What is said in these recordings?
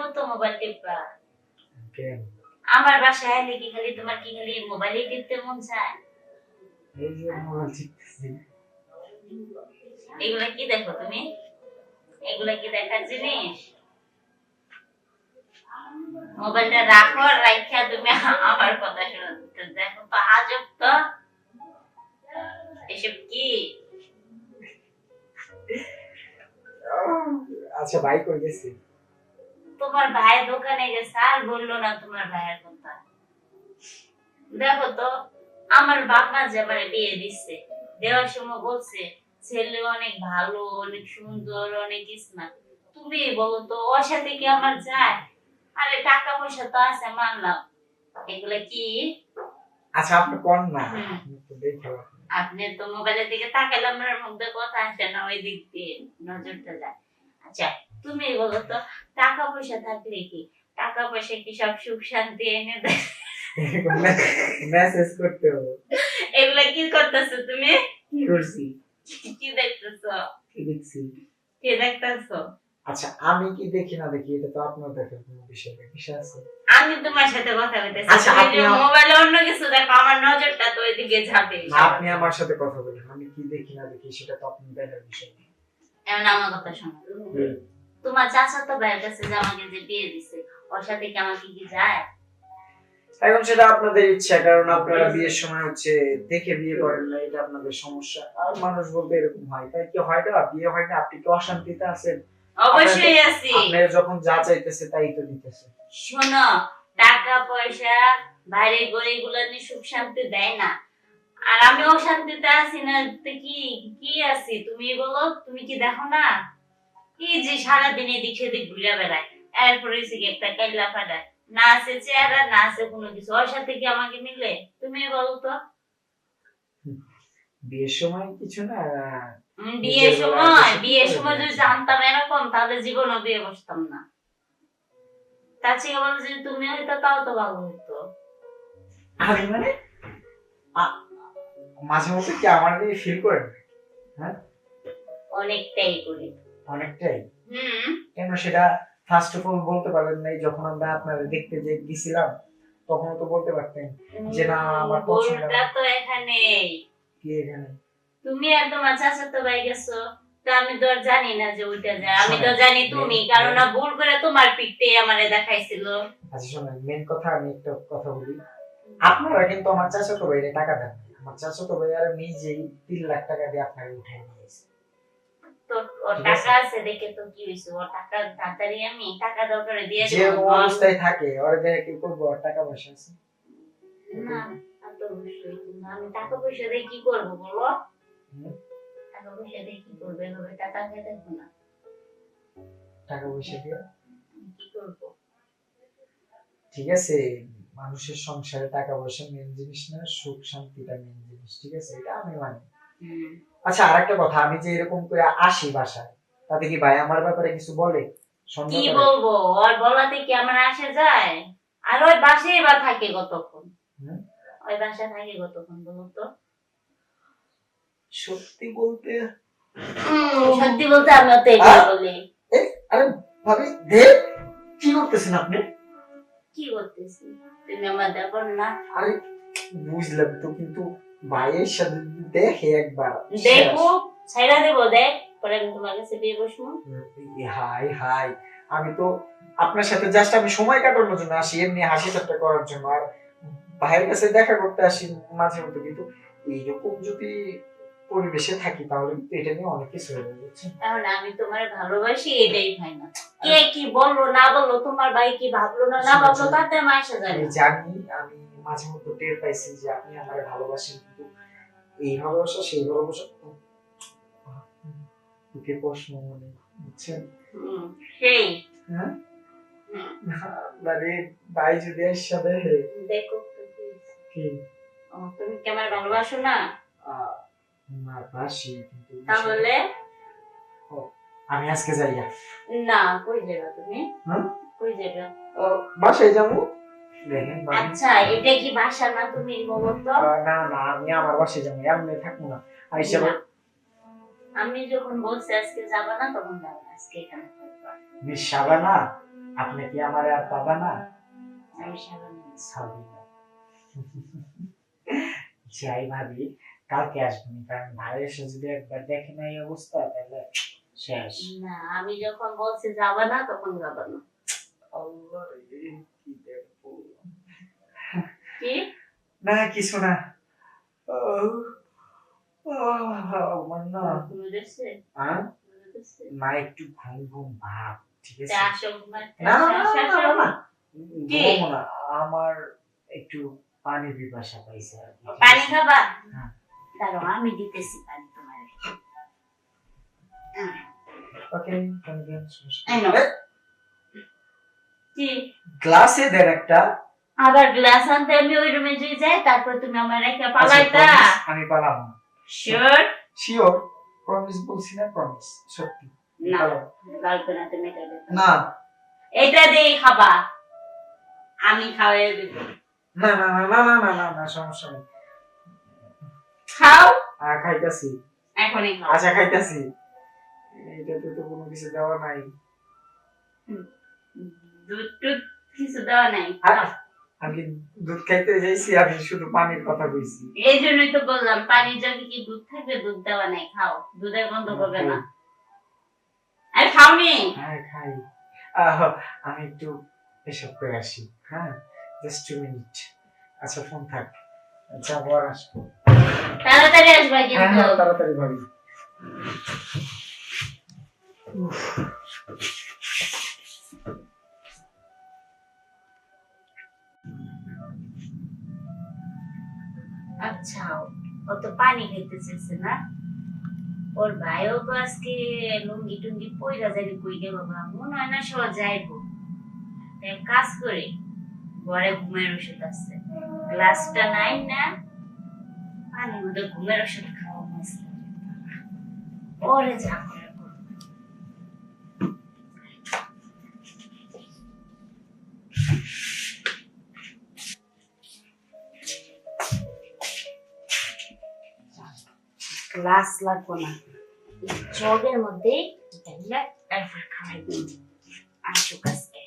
যাব তো মোবাইল টিপা আমার বাসায় আইলে কি খালি তোমার কি খালি মোবাইলে টিপতে মন চায়? এই যে মোবাইল টিপতেছি। এগুলা কি দেখো তুমি? এগুলা কি দেখার জিনিস? মোবাইলটা রাখো আর রাখা তুমি আমার কথা শুনতে। দেখো তো আজব তো। এসব কি? আচ্ছা ভাই কই গেছি? তোমার ভাই দোকানে গেছে আর বলল না তোমার ভাইয়ের কথা। দেখো তো আমার বাপ মা যে আমার বিয়ে দিচ্ছে দেওয়ার সময় বলছে ছেলে অনেক ভালো অনেক সুন্দর অনেক স্মার্ট তুমি বলো তো ওর সাথে কি আমার যায়? আরে টাকা পয়সা তো আছে মানলাম। এগুলা কি? আচ্ছা আপনি কোন না? আপনি তো মোবাইলের দিকে তাকালে আমার মধ্যে কথা আসে না ওই দিক দিয়ে নজরটা যায়। আচ্ছা তুমি বলো তো টাকা পয়সা থাকলে কি? টাকা পয়সা কি সব সুখ শান্তি এনে দেয়? মেসেজ করতে হবে। এগুলা কি করতেছো তুমি? কি করছি? কি দেখতেছো? কি দেখছি? কি দেখতেছো? আচ্ছা আমি কি দেখি না দেখি? এটা তো আপনার দেখার কোনো বিষয় না বিষয় আছে? আমি তোমার সাথে কথা বলতেছি। আচ্ছা, আপনি মোবাইলে অন্য কিছু দেখো আমার নজরটা তো ওইদিকে যাবে আপনি আমার সাথে কথা বলেন। আমি কি দেখি না দেখি সেটা তো আপনার দেখার বিষয় না। এমন আমার কথা শোনো। তোমার চাচা তো ভাইয়ের কাছে যে আমাকে যে বিয়ে দিছে ওর সাথে কি আমাকে কি যায়? এখন সেটা আপনাদের ইচ্ছা কারণ আপনারা বিয়ের সময় হচ্ছে দেখে বিয়ে করেন না এটা আপনাদের সমস্যা। আর মানুষ বলতে এরকম হয় তাই কি হয় না? বিয়ে হয় না আপনি কি অশান্তিতে আছেন? অবশ্যই আছি। আপনার যখন যা চাইতেছে তাই তো দিতেছে। শোনো টাকা পয়সা বাইরে গড়ে গুলো নিয়ে সুখ শান্তি দেয় না। আর আমি অশান্তিতে আছি না তো কি কি আছি? তুমি বলো তুমি কি দেখো না? এই যে সারাদিন এদিক সেদিক ঘুরে বেড়ায় এরপরে কি একটা কাইলা ফাটায় না আছে চেহারা না আছে কোনো কিছু। ওর সাথে কি আমাকে মিলে? তুমি বলো তো। বিয়ের সময় কিছু না বিয়ের সময় বিয়ের সময় যদি জানতাম এরকম তাহলে জীবনও বিয়ে বসতাম না। তার থেকে বলো যদি তুমি হইতো তাও তো ভালো হতো আমি মানে মাঝে মধ্যে কি আমার নিয়ে ফিল করেন অনেকটাই করি। অনেকটাই। হুম। কেন সেটা ফার্স্ট অফ অল বলতে পারেন নাই যখন আমরা আপনাদের দেখতে যে গেছিলাম তখন তো বলতে পারতেন যে না, আমার পছন্দ না। তো এখানেই। কি এখানে? তুমি আর তোমার চাচা তো ভাই গেছো তো আমি তো জানি না যে ওইটা যায়। আমি তো জানি তুমি কারণ না ভুল করে তোমার পিঠে আমারে দেখাইছিল। আচ্ছা শোনেন মেন কথা আমি একটা কথা বলি। আপনারা কিন্তু আমার চাচাতো ভাইরে টাকা দেন। আমার চাচাতো ভাই আর নিজেই তিন লাখ টাকা দিয়ে আপনাকে উঠে টাকা আছে। দেখে তো কি ওর টাকা তাড়াতাড়ি আমি টাকা দরকারে দিয়ে যে অবস্থায় থাকে ওর কি করব? ওর টাকা পয়সা আছে। না আমি টাকা পয়সা দিয়ে কি করব বলো? টাকা পয়সা দিয়ে কি করব? এভাবে টাকা দেখব না। টাকা পয়সা দিয়ে? কি করব? ঠিক আছে মানুষের সংসারে টাকা পয়সা মেন জিনিস না সুখ শান্তিটা মেন জিনিস ঠিক আছে? এটা আমি মানি। আচ্ছা আরেকটা কথা আমি যে এরকম করে আসি বাসায় তাতে কি ভাই আমার ব্যাপারে কিছু বলে? কি বলব? ওর বলাতে কি আমার আসে যায়? আর ওই বাসায় বা থাকে কতক্ষণ? ওই বাসায় থাকে কতক্ষণ বলো তো? সত্যি বলতে সত্যি বলতে আমি তো এটা বলি। আরে ভাবি দে কি করতেছেন আপনি? কি করতেছি? তুমি আমার দেখো না। আরে বুঝলাম তো কিন্তু ভাইয়ের সাথে দেখে একবার। দেখো ছাইরা দেবো দেখ পরে আমি তোমার কাছে বিয়ে বসবো হাই হাই। আমি তো আপনার সাথে জাস্ট আমি সময় কাটানোর জন্য আসি এমনি হাসি ঠাট্টা করার জন্য। আর ভাইয়ের কাছে দেখা করতে আসি মাঝে মধ্যে কিন্তু এইরকম যদি পরিবেশে থাকি তাহলে কিন্তু এটা নিয়ে অনেক কিছু হয়ে যাচ্ছে তাহলে আমি তোমার ভালোবাসি এটাই ভাই না। কে কি বলল না বলল তোমার ভাই কি ভাবলো না না ভাবলো তাতে আমি জানি আমি মাঝে মধ্যে টের পাইছি যে আপনি আমার ভালোবাসেন। এই ভালোবাসা সেই ভালোবাসা বুকে প্রশ্ন মনে বুঝছেন? সেই হ্যাঁ? মানে ভাই যদি একসাথে দেখো কি। কি তুমি কি আমার ভালোবাসো না? আহ, না বাসি কিন্তু তাহলে? আমি আজকে যাই না কই যাবে তুমি? হুম? কই যাবে বাসায় যাব? আচ্ছা এটা কি বাসা না তুমি তো না না আমি আমার বাসায় যাব এমনি থাকব না। আইসা আমি যখন বলছি আজকে যাব না তখন যাব আজকে এখানে মিস আপনি কি আমার আর পাবা না? আমি সাবান সাবিনা যাই ভাবি কালকে আসবেন কারণ ভাই এসে যদি একবার দেখে না এই অবস্থা তাহলে শেষ। না আমি যখন বলছি যাবা না তখন যাবা না। আল্লাহ কি দেখব? কি? না কিছু না। হ্যাঁ? না একটু ঘুম ঘুম ভাব ঠিক আছে? আমার একটু পানি পাইছে পানি খাবা? হ্যাঁ। আমি দিতেছি পানি তোমার। হ্যাঁ। ওকে গ্লাসে দেন একটা। আবার গ্লাস আনতে আমি ওই রুমে যে যাই তারপর তুমি আমার রেখে আচ্ছা, পালাইতা। আমি পালাম শিওর শিওর প্রমিস বলছি না প্রমিস সত্যি। না লাগবে না তুমি এটা না। এটা দেই খাবা। আমি খাওয়াই দেব। না না না না না না না সমস্যা নেই। খাও। আর খাইতাছি। এখনই খাও। আচ্ছা খাইতাছি। এটা তো কোনো কিছু দেওয়া নাই। দুধ টুধ কিছু দেওয়া নাই। আমি দুধ খাইতে যাইছি আমি শুধু পানির কথা কইছি। এই জন্যই তো বললাম পানির জগে কি দুধ থাকবে? দুধ দেওয়া নাই খাও। দুধের গন্ধ করবে না। আরে খাওনি? হ্যাঁ খাই। আহ, আমি একটু এসব করে আসি হ্যাঁ? জাস্ট টু মিনিট আচ্ছা ফোন থাক। যাব আর আসব। তাড়াতাড়ি আসবা হ্যাঁ কিন্তু। হ্যাঁ তাড়াতাড়ি ভাবি আচ্ছা ও পানি খেতে না। ওর ভাইও তো আজকে লুঙ্গি টুঙ্গি পইরা যাবে কই গেল বাবা হয় না সহ যাইব। কাজ করে, ঘরে ঘুমের ওষুধ আছে। গ্লাসটা নাই না, পানির মধ্যে ঘুমের ওষুধ খাওয়া ওরে যা গ্লাস লাগবো না। জগের মধ্যে ঢেলে তারপর খাওয়াই দিন আসুক আজকে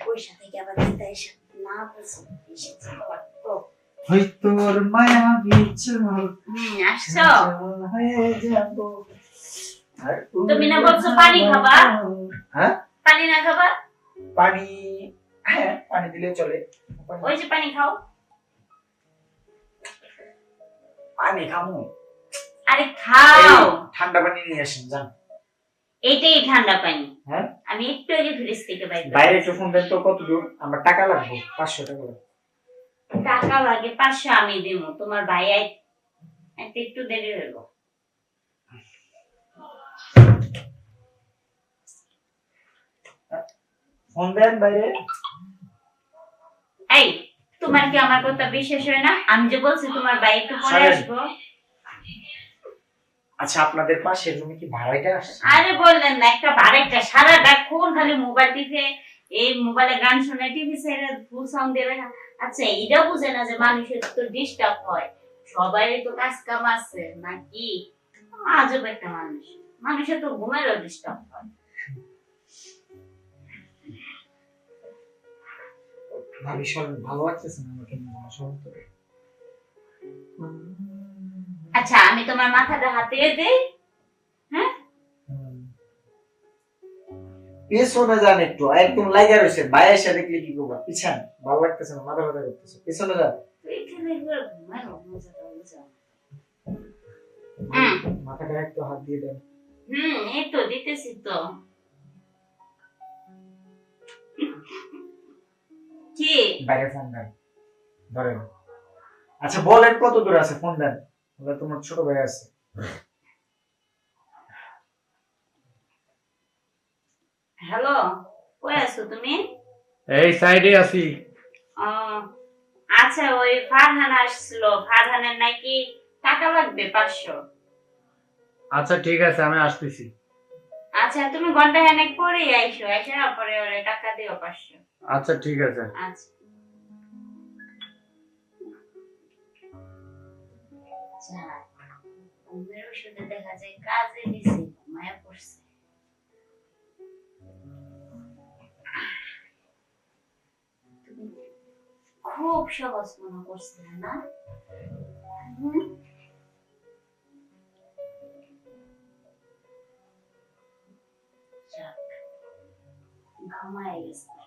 পয়সা থেকে আবার দিতে এসে না বুঝি এসেছে আবার তো ওই তোর মায়া বিচল আসছো? হয়ে যাব। তুমি না বলছো পানি খাবা? হ্যাঁ? পানি না খাবা? পানি হ্যাঁ পানি দিলে চলে। ওই যে পানি খাও। পানি খামু। আরে খাও। ঠান্ডা পানি নিয়ে আসেন যান। এইটাই ঠান্ডা পানি। হ্যাঁ? আমি একটু আগে ফ্রিজ থেকে বাইরে বাইরে একটু ফোন দেন তো কত দূর? আমার টাকা লাগবে পাঁচশো টাকা লাগবে। টাকা লাগে পাঁচশো আমি দিব। তোমার ভাই একটু দেরি হইব ফোন দেন বাইরে। তোমার কি আমার কথা বিশ্বাস হয় না। আমি যে বলছি তোমার ভাই একটু পরে আসব। আচ্ছা আপনাদের পাশে রুমে কি ভাড়াইটা আসছে? আরে বললেন না একটা বারেকটা সারাটা খুন খালি মোবাইল টিপে এই মোবাইলে গান শুনে টিভি ছেড়ে ফুল সাউন্ড দিয়ে রাখা। আচ্ছা এইটা বুঝে না যে মানুষের তো ডিস্টার্ব হয়। সবাই তো কাজ কাম আছে নাকি? আজব একটা মানুষ। মানুষের তো ঘুমেরও ডিস্টার্ব হয়। ভাবি সব ভালো লাগতেছে না আমাকে তো আচ্ছা আমি তোমার মাথাটা হাতে দেই। পেছনে যান একটু একদম লাইগা রয়েছে বাইরে এসে দেখলে কি করবা? পিছান ভালো লাগতেছে না মাথা ব্যথা করতেছে। পিছনে যান। হুম মাথাটা একটু হাত দিয়ে দেন। হুম এই তো দিতেছি তো। কি? বাইরে ফোন দেন। ধরেন। আচ্ছা বলেন কত দূর আছে? ফোন দেন। ওটা তোমার ছোট ভাই আছে। হ্যালো কই আছো তুমি? এই সাইডে আছি। আচ্ছা ওই ফারহান আসছিল। ফারহানের নাকি টাকা লাগবে পাঁচশো? আচ্ছা ঠিক আছে আমি আসতেছি। আচ্ছা তুমি ঘণ্টা খানেক পরে আইসো। এসে পরে ওরে টাকা দিও পাঁচশো। আচ্ছা ঠিক আছে। আচ্ছা। পড়ছে। খুব সহজ মনে করছিলে না? ঘুমায় গেছে।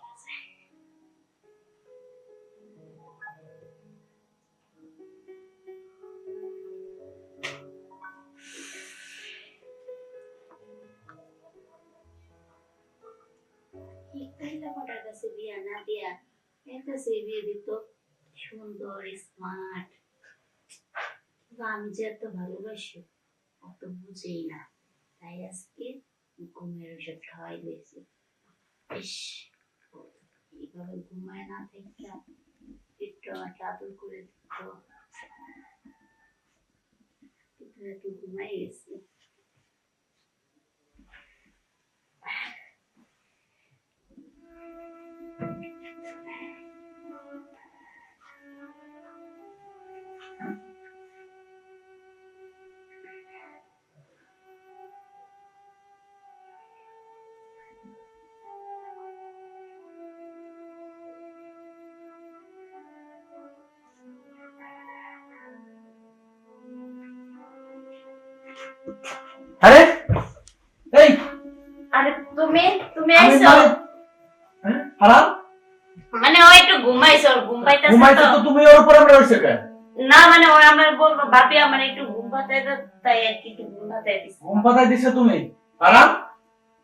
দিত, সুন্দর স্মার্ট আমি যে এত ভালোবাসি, অত বুঝেই না। তাই আজকে ঘুমের ওষুধ খাওয়াই দিয়েছি। এইভাবে ঘুমায় না থেকে একটু করে দিত। একটু ঘুমাই গেছি। আরে? এই! আরে তুমি তুমি আইছো মানে- হ্যাঁ? হারাম? মানে ও একটু ঘুমাইছো ওর ঘুম পাইতেছে ঘুমাইছো তো তুমি ওর উপরে আমরা রয়েছে কেন? না মানে আমার বলব ভাবি আমার একটু ঘুম পাতে দাও, তাই আর কি একটু ঘুম পাতে দিছি। ঘুম দিছো তুমি? হারাম?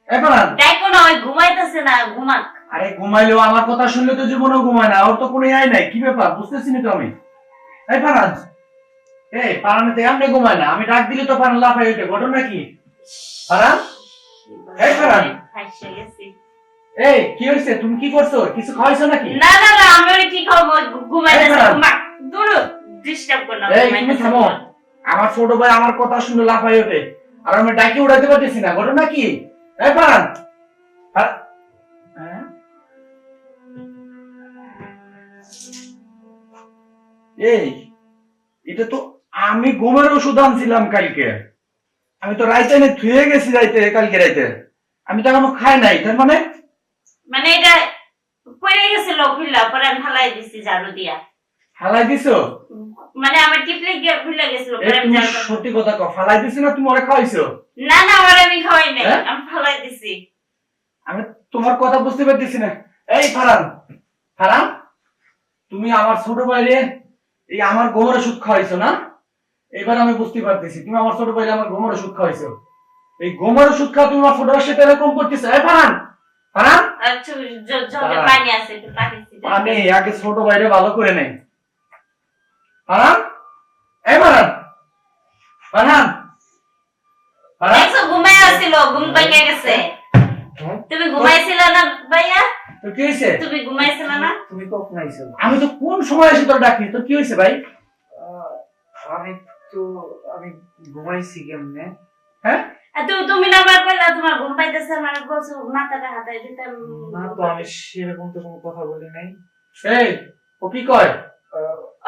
এ হারাম? দেখো না ওই ঘুমাইতেছে না ঘুমাক। আরে ঘুমাইলেও আমার কথা শুনলে তো জীবনেও ঘুমায় না ওর তো কোনো আয় নাই কি ব্যাপার? বুঝতেছি না তো আমি। এই ফারাজ এই পারানে তো এমনি ঘুমায় না। আমি ডাক দিলে তো পারান লাফাই ঘটনা কি? ফারান এই গেছি এই কি হয়েছে? তুমি কি করছ? কিছু নাকি? না না না আমি ওই এই দূর ডিস্টার্ব কর না এই তুমি থামো। আমার ছোট ভাই আমার কথা শুনে লাফাই ওঠে। আর আমি ডাকি উড়াইতে পারতেছি না। ঘটনা কি? এই ফারান ফা- হ্যাঁ? এই এটা তো আমি ঘুমের ওষুধ আনছিলাম কালকে। আমি তো রাইতে এনে ধুয়ে গেছি রাইতে কালকে রাইতে। আমি তো এখনও খাই নাই তার মানে? মানে এটা পড়ে গেছিল খুললা পরে আমি ফালাই দিছি ঝাড়ু দিয়া। ফালাই দিছো? মানে আমার টিপলে গিয়ে খুলে গেছিল তুমি সত্যি কথা কও ফালাই দিছো না তুমি ওরা খাওয়াইছো? না না ওর আমি খাওয়াই নাই হ্যাঁ? আমি ফালাই দিছি। আমি তোমার কথা বুঝতে পারতেছি না। এই ফারান ফারান তুমি আমার ছোট ভাইরে এই আমার গোমর ওষুধ খাওয়াইছো না? এবার আমি বুঝতে পারতেছি তুমি আমার ছোট ভাইরে আমার গোমর ওষুধ খাওয়াইছো। এই গোমর ওষুধ খাওয়া তুমি আমার ছোট ভাইয়ের সাথে এরকম করতেছো? এই ফারান ফারান। দাঁড়া। পানি আগে ছোট ভাইরে ভালো করে নেই। ফারান এই ফারান ফারান হ্যাঁ? তুমি ঘুমাইছিল না ভাইয়া? তো কি হয়েছে তুমি ঘুমাইছিল না? তুমি কখন আইছো? আমি তো কোন সময় এসে তোর ডাকি? তো কি হয়েছে ভাই? আহ, আমি তো আমি ঘুমাইছি কেমনে? আর তুমি তুমি না আমার কইলা তোমার ঘুম পাইতেছে মানে বলছো মাথাটা হাতায় দিতাম। না তো আমি সেরকম তো কোনো কথা বলি নাই। এই ও কি কয়?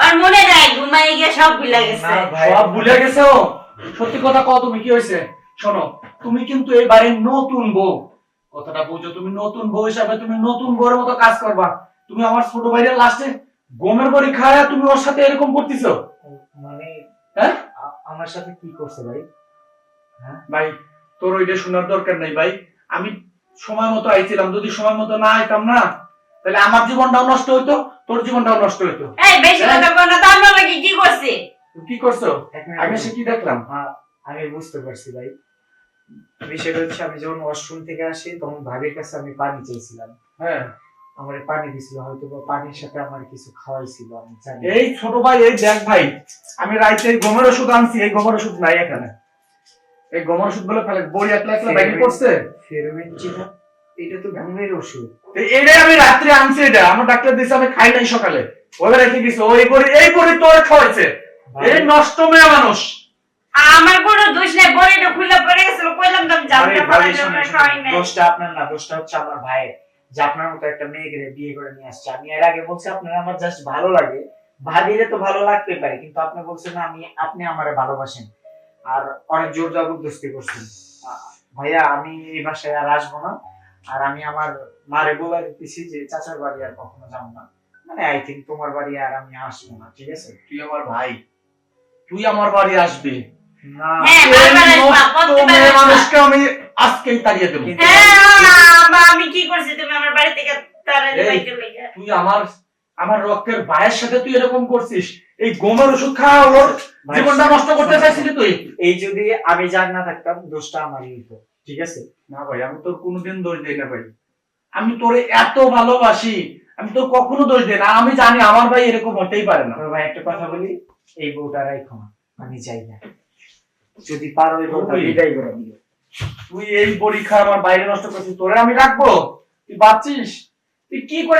আর মনে নাই ঘুমাই গিয়ে সব ভুলে গেছে। সব ভুলে গেছো সত্যি কথা কও তুমি কি হয়েছে? শোনো তুমি কিন্তু এই বাড়ির নতুন বউ। কথাটা বুঝো তুমি নতুন বউ হিসাবে তুমি নতুন বউয়ের মতো কাজ করবা। তুমি আমার ছোট ভাইয়ের লাস্টে গমের বড়ি খায়া তুমি ওর সাথে এরকম করতেছো? মানে হ্যাঁ? আমার সাথে কি করছে ভাই? ভাই তোর ওইটা শোনার দরকার নাই ভাই। আমি সময় মতো আইছিলাম যদি সময় মতো না আইতাম না তাহলে আমার জীবনটাও নষ্ট হইতো তোর জীবনটাও নষ্ট হইতো। এই বেশি কথা বল না তো আমরা নাকি কি করছি? তুই কি করছ? আমি সে কি দেখলাম? আমি বুঝতে পারছি ভাই। বিষয়টা হচ্ছে আমি যখন ওয়াশরুম থেকে আসি তখন ভাবির কাছে আমি পানি চেয়েছিলাম। হ্যাঁ। আমার পানি দিছিল হয়তো পানির সাথে আমার কিছু খাওয়াইছিল আমি জানি। এই ছোট ভাই এই দেখ ভাই আমি রাইতে গমের ওষুধ আনছি এই গমের ওষুধ নাই এখানে। এই গমের ওষুধ বলে ফেলে বড়ি একলা একলা ব্যাগে করছে? ফেরোমেনচিটা এটা তো ওষুধ। এটাই আমি রাত্রে আনছি এটা আমার ডাক্তার দিয়েছে আমি খাই নাই সকালে। ওইবার রেখে গেছে ওই বড়ি এই বড়ি তোর খাওয়াইছে। এই নষ্ট মেয়ে মানুষ। আমার কোনো দোষ নাই বড়িটা খুলে পড়ে গেছিল কইলাম তো আমি জানতে পারি নাই। দোষটা আপনার না দোষটা হচ্ছে আমার ভাইয়ের। যে আপনার মতো একটা মেয়েকে বিয়ে করে নিয়ে আসছে। আমি এর আগে বলছি আপনার আমার জাস্ট ভালো লাগে। ভাবিলে তো ভালো লাগতে পারে কিন্তু আপনি বলছেন আমি আপনি আমারে ভালোবাসেন। আর অনেক জোর জবরদস্তি করছেন। ভাইয়া আমি এই বাসায় আর আসব না। আর আমি আমার মারে বলে দিতেছি যে চাচার বাড়ি আর কখনো যাব না। মানে আই থিঙ্ক তোমার বাড়ি আর আমি আসব না ঠিক আছে? তুই আমার ভাই। তুই আমার বাড়ি আসবি। না। হ্যাঁ। মানুষকে আমি আজকেই তাড়িয়ে দেবো। হ্যাঁ আমি কি করছি? তুমি আমার বাড়ি থেকে তুই আমার আমার রক্তের ভাইয়ের সাথে তুই এরকম করছিস? এই গোমের ওষুধ খাওয়া ওর জীবনটা নষ্ট করতে চাইছিলি তুই? এই যদি আমি জান না থাকতাম দোষটা আমারই হতো ঠিক আছে? না ভাই আমি তোর কোনোদিন দোষ দিই না ভাই। আমি তোরে এত ভালোবাসি আমি তোর কখনো দোষ দিই না। আমি জানি আমার ভাই এরকম হতেই পারে না। ভাই একটা কথা বলি এই বউটা রাখো না আমি চাই না। যদি পারো এই বউটা বিদায় করে দিও। তুই এই পরীক্ষা আমার বাইরে নষ্ট করছিস, তোরে আমি রাখব? তুই ভাবছিস তুই কি করে